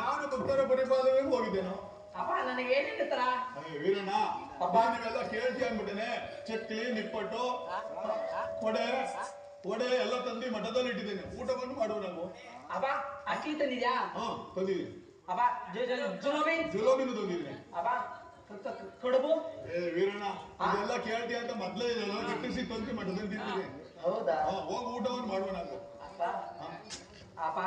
ನಾನು ಭಕ್ತರ ಪರಿಪಾಲನೆ ಹೋಗಿದ್ದೇನು. ಅಪ್ಪ ನನಗೆ ಏನೇನು ತರ ಅಯ್ಯೋ ವೀರಣ್ಣ ಅಪ್ಪ ನೀವೆಲ್ಲ ಕೇಳ್ತಿ ಅಂದ್ಬಿಟ್ಟೇನೆ. ಚಕ್ಲಿ ನಿಪ್ಪಟ್ಟು ಒಡೆ ಒಡೆ ಎಲ್ಲ ತಂದಿ ಮಠದಲ್ಲಿ ಇಟ್ಟಿದ್ದೇನೆ. ಊಟವನ್ನು ಮಾಡುವ ನಾವು. ಅಪ್ಪ ಅಕ್ಕಿ ತಂದಿದ್ಯಾ? ಹಾ ತಂದಿದ್ದೀನಿ. ಅಪ್ಪ ಜುಲೋಬಿ ಜುಲೋಬಿನೂ? ತಂದಿದ್ದೀನಿ. ಅಪ್ಪ ಕೊಡಬು ಏ ವೀರಣ್ಣ ಇದೆಲ್ಲ ಕೇಳ್ತಿ ಅಂತ ಮೊದ್ಲೇ ಇದೆಲ್ಲ ಕಟ್ಟಿಸಿ ತಂದಿ ಮಠದಲ್ಲಿ ತಿಂತೀನಿ ಹೌದಾ? ಹೋಗಿ ಊಟವನ್ನು ಮಾಡುವ ನಾವು. ಅಪ್ಪ ಅಪ್ಪ?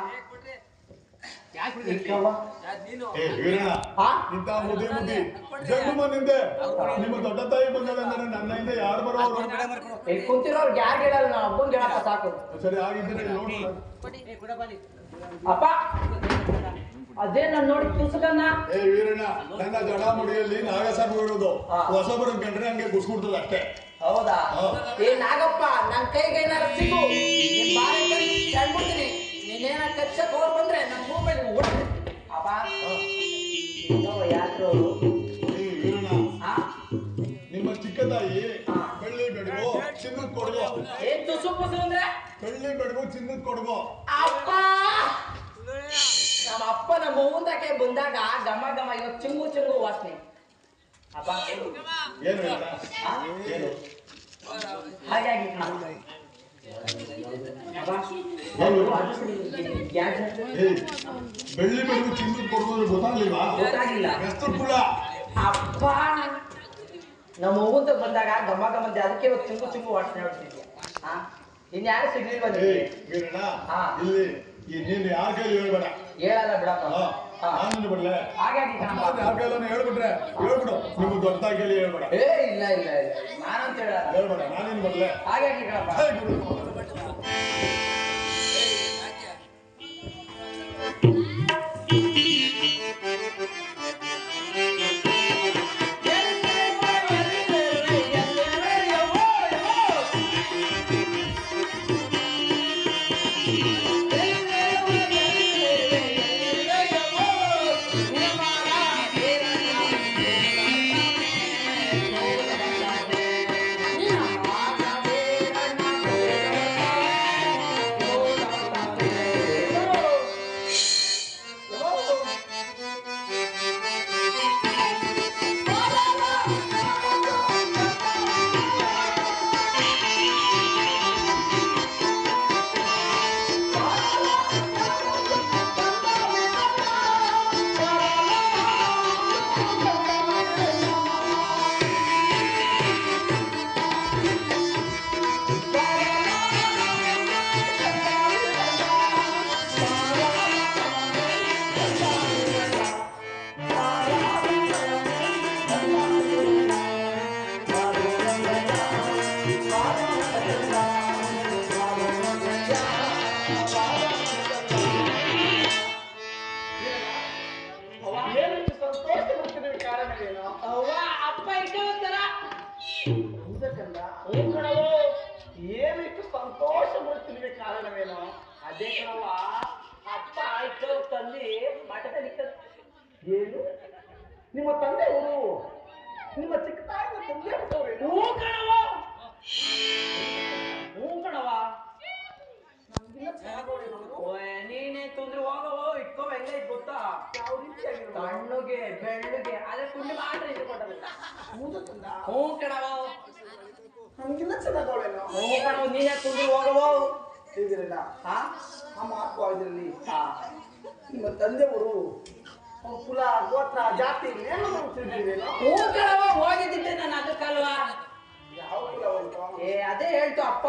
ಇಂತ ಮುದಿ ಮುದಿ. ಜಗಮ್ಮ ನಿಂದೆ ನಿಮ್ಮ ದೊಡ್ಡ ತಾಯಿ ಬಂದಳೆಂದರೆ ನನ್ನಿಂದ ಯಾರು ಬರೋರು ಇಲ್ಲಿ ಕುಂತಿರೋರ್ಗೆ ಯಾರು ಹೇಳಲ್ಲ ನಾವು? ಒಬ್ಬಂಗೆ ಹೇಳಪ್ಪ ಸಾಕು. ಸರಿ ಆಗಿದ್ರೆ ನೋಡಿ. ಅಪ್ಪ ಅದೇ ನಾನು ನೋಡಿ ಏ ವೀರಣ್ಣ ನನ್ನ ಜಡ ಮುಡಿಯಲ್ಲಿ ನಾಗಸಾಬ್ ಇರೋದು. ಹೊಸಬರ ಕಂಡ್ರೆ ಹಂಗೆ ಗುಸ್ಕೊಡ್ತದ ಅಷ್ಟೇ. ಹೌದಾ. ಏ ನಾಗಪ್ಪ ನನ್ ಕೈಗೆ ಏನಾರ ಸಿಗು. ನಿನ್ ಬಾಯಿ ಕೈ ನೀನೇನ ಕಚ್ಚಕ್ ಹೋಗ್ ಬಂದ್ರೆ ತಾಯಿ. ಬೆಳ್ಳಿ ಬೆಡಗು ಚಿನ್ನದ ಕೊಡಗು. ಏನ್ ತುಸು ಪುಸು ಅಂದ್ರೆ ಬೆಳ್ಳಿ ಬೆಡಗು ಚಿನ್ನದ ಕೊಡಗು. ಅಪ್ಪ! ನಮ್ಮ ಅಪ್ಪ ನಮ್ಮ ಮುಂದಕ್ಕೆ ಬಂದಾಗ ಗಮ ಗಮ ಇವತ್ತು ಚಿಂಗು ಚಿಂಗು ವಾಸನೆ. ಅಪ್ಪ ಏನು? ಏನು ಹಾಗಾಗಿ ಬೆಳ್ಳಿ ಬೆಡಗು ಚಿನ್ನದ ಕೊಡಗು ಅಂದ್ರೆ ಗೊತ್ತಾಗಿಲ್ಲ ಅಪ್ಪ ನಮ್ಮ ಊತ ಬಂದಾಗ ಗಮ್ಮ ಗಮ್ಮ ಅದಕ್ಕೆ ಇವತ್ತು ಚಿಂಗು ಚಿಂಗು ವಾಸನೆ ಹೊಡ್ತಿದ್ಯಾ ಹಾ ಇನ್ಯಾರು ಸಿಗ್ಲಿಲ್ವಾ ನಿಮ್ಗೆ ಹಾ. ಇಲ್ಲಿ ಈ ನೀನು ಯಾರ ಕೈಲಿ ಹೇಳ್ಬೇಡ? ಹೇಳಲ್ಲ ಬಿಡಪ್ಪ. ಹಾ. ನಾನು ಬಿಡ್ಲೆ? ಹಾಗಾಗಿ ಕಣಪ್ಪ. ಯಾರ ಹೇಳ್ಬಿಟ್ರೆ ಹೇಳ್ಬಿಡು. ದೊಡ್ಡ ಕೈಲಿ ಹೇಳ್ಬೇಡ. ಏ ಇಲ್ಲ ಇಲ್ಲ ಇಲ್ಲ. ನಾನಂತ ಹೇಳಲ್ಲ. ಹೇಳ್ಬೇಡ ನಾನೇನು ಬರ್ಲೆ ಹಾಗಾಗಿ ಕಣಪ್ಪ. ಏನಕ್ಕೆ ಸಂತೋಷ ಪಡ್ತಿದ್ವಿ ಕಾರಣವೇನು ಅದೇ ಕಣವ ಅಪ್ಪ ಆಯ್ತು ತಂದಿ ಮಠದಲ್ಲಿ ಏನು ನಿಮ್ಮ ತಂದೆ ಊರು ನಿಮ್ಮ ಇದ್ ಬೆಳ್ಳುಗೆ ಅದೇ ಕುಂಡಿ ಮಾತ್ರ ಇಟ್ಕೊಟ್ಟದು ಹ್ಞೂ ಕಣವ ನಮ್ಗಿನ್ನ ಚೆನ್ನಾಗವಳೇನೋ ಹ್ಞೂ ಕಣವ ನೀನೇ ಕುಂಡಿ ಹೋಗವೋ? ಹೀಗಿರಲ್ಲ ಹಾ? ಆ ಮಾತು ಇದರಲ್ಲಿ ಹಾ. ನಿಮ್ಮ ತಂದೆಯವರು ಅವ್ರ ಕುಲ ಗೋತ್ರ ಜಾತಿ ಹ್ಞೂ ಕಣವ ಹೋಗಿದ್ದಿದ್ದೆ ನಾನು ಅದಕ್ಕಲ್ವಾ ಯಾವ ಕುಲ ಉಂಟು ಏ ಅದೇ ಹೇಳ್ತು ಅಪ್ಪ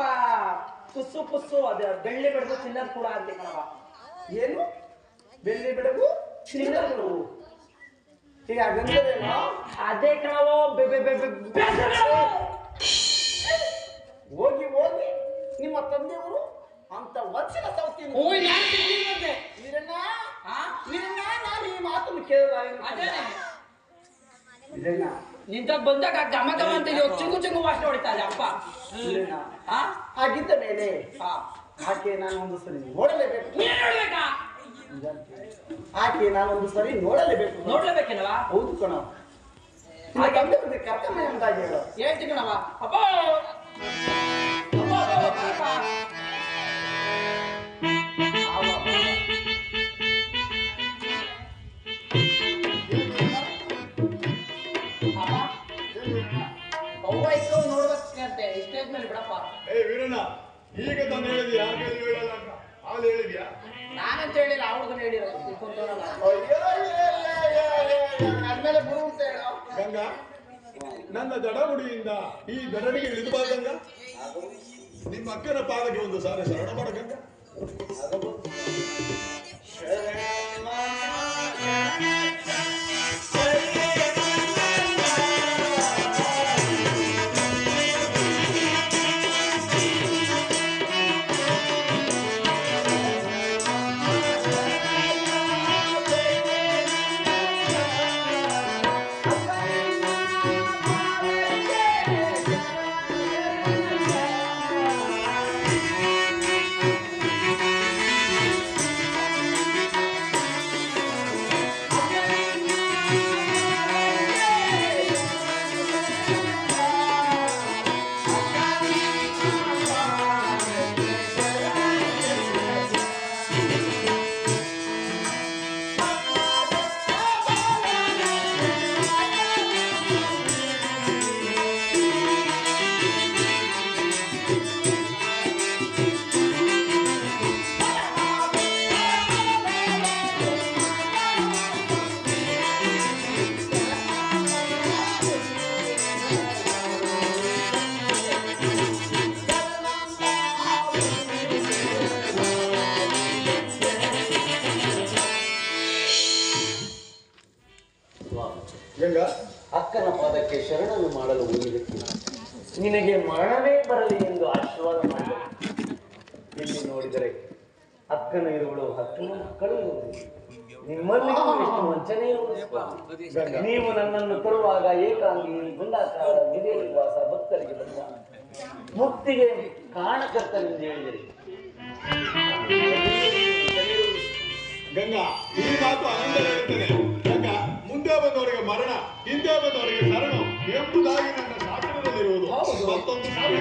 ಪುಸ್ಸು ಪುಸ್ಸು ಅದೇ ಬೆಳ್ಳಿ ಬಿಡದು ಚಿನ್ನದ ಕೂಡ ಅಂತ ಕಣವ. ಏನು? ಬೆಳ್ಳಿ ಬೆಳಗು ಈಗ ಅದೇ ಕಣವೋ ಬೆ ಬೆ ಬೆ. ಹೋಗಿ ಹೋಗಿ ನಿಮ್ಮ ತಂದೆಯವರು ಅಂತ ವಂಶದ ಸೌತಿ ಹ್ಞೂ ಯಾಕೆ ಸಿಗ್ಲಿಲ್ವಂತೆ? ವೀರಣ್ಣ ಹಾ? ವೀರಣ್ಣ ನಾನು ಈ ಮಾತನ್ನು ಕೇಳಿದ ಅದೇನೆ. ವೀರಣ್ಣ ಬಂದಾಗ ಘಮ ಘಮ ಅಂತ ಇವಾಗ ಚಿಂಗು ಚಿಂಗು ವಾಸನೆ ಹೊಡಿತಾ ಇದೆ ಅಪ್ಪ ವೀರಣ್ಣ ಹಾ? ಹಾಗಿದ್ದ ಮೇಲೆ ಹಾ. ಆಕೆ ನಾನು ಒಂದು ಸರಿ ನೋಡಲೇಬೇಕು ನೀನ್ ನೋಡ್ಬೇಕಾ ಆಕೆ ನಾನೊಂದು ಸರಿ ನೋಡಲೇಬೇಕು. ನೋಡ್ಲೇಬೇಕೇನವಾ ಹೌದು ಕಣವ ಕರ್ತವ್ಯ ಅಂತ ಹೇಳು. ಹೇಳ್ತಿ ಕಣವ ಅಪ್ಪ ಮೇಲೆ ಬಿಡಪ್ಪ. ಏ ವೀರಣ್ಣ ಈಗ ತಂದು ಹೇಳಿದ್ಯಾ? ಹೇಳಲ್ಲ ಅಂತ ಅಲ್ಲಿ ಹೇಳಿದ್ಯಾ? ನಾನಂತ ಹೇಳಿಲ್ಲ ಅವ್ರಿಗೂ ಹೇಳಿರೋ ಕುಂತವನಲ್ಲ ಅಯ್ಯೋ, ಅಯ್ಯೋ, ಅಯ್ಯೋ, ಅಯ್ಯೋ, ಅಯ್ಯೋ, ನನ್ಮೇಲೆ ಗುರು ಅಂತ ಹೇಳೋ ನನ್ನ ಈ ದಡಡಿಗೆ ಇಳಿದು ಬಾ ಗಂಗಾ ನಿಮ್ಮ ಅಕ್ಕನ ಪಾದಕ್ಕೆ ಒಂದು ಸಾರಿ ಶರಣ ಮಾಡ ಶರಣನ್ನು ಮಾಡಲು ಹೋಗಿದ್ದಕ್ಕೆ ನಿನಗೆ ಮರಣವೇ ಬರಲಿ ಎಂದು ಆಶೀರ್ವಾದ ಮಾಡಿದ. ಇಲ್ಲಿ ನೋಡಿದರೆ ಅಕ್ಕನ ಇರುವಳು ಹತ್ತು ಮಕ್ಕಳು ಇರುವುದು. ನಿಮ್ಮಲ್ಲಿ ಎಷ್ಟು ವಂಚನೆ ಇರುವುದು. ನೀವು ನನ್ನನ್ನು ತರುವಾಗ ಏಕಾಂಗಿ ಗುಂಡಾಕಾರ ನಿವಾಸ ಭಕ್ತರಿಗೆ ಬಂದ ಮುಕ್ತಿಗೆ ಕಾರಣಕರ್ತನೆಂದು ಹೇಳಿದಿರಿ. ಗಂಗಾ ಈ ಮಾತು ಆನಂದ ಹಿಂದೆ ಬಂದವರಿಗೆ ಮರಣ ಹಿಂದೆ ಬಂದವರಿಗೆ ಶರಣ ಎಂಬುದಾಗಿ ನನ್ನ ಸಾಧನದಲ್ಲಿರುವುದು ಮತ್ತೊಂದು ಸಾಲ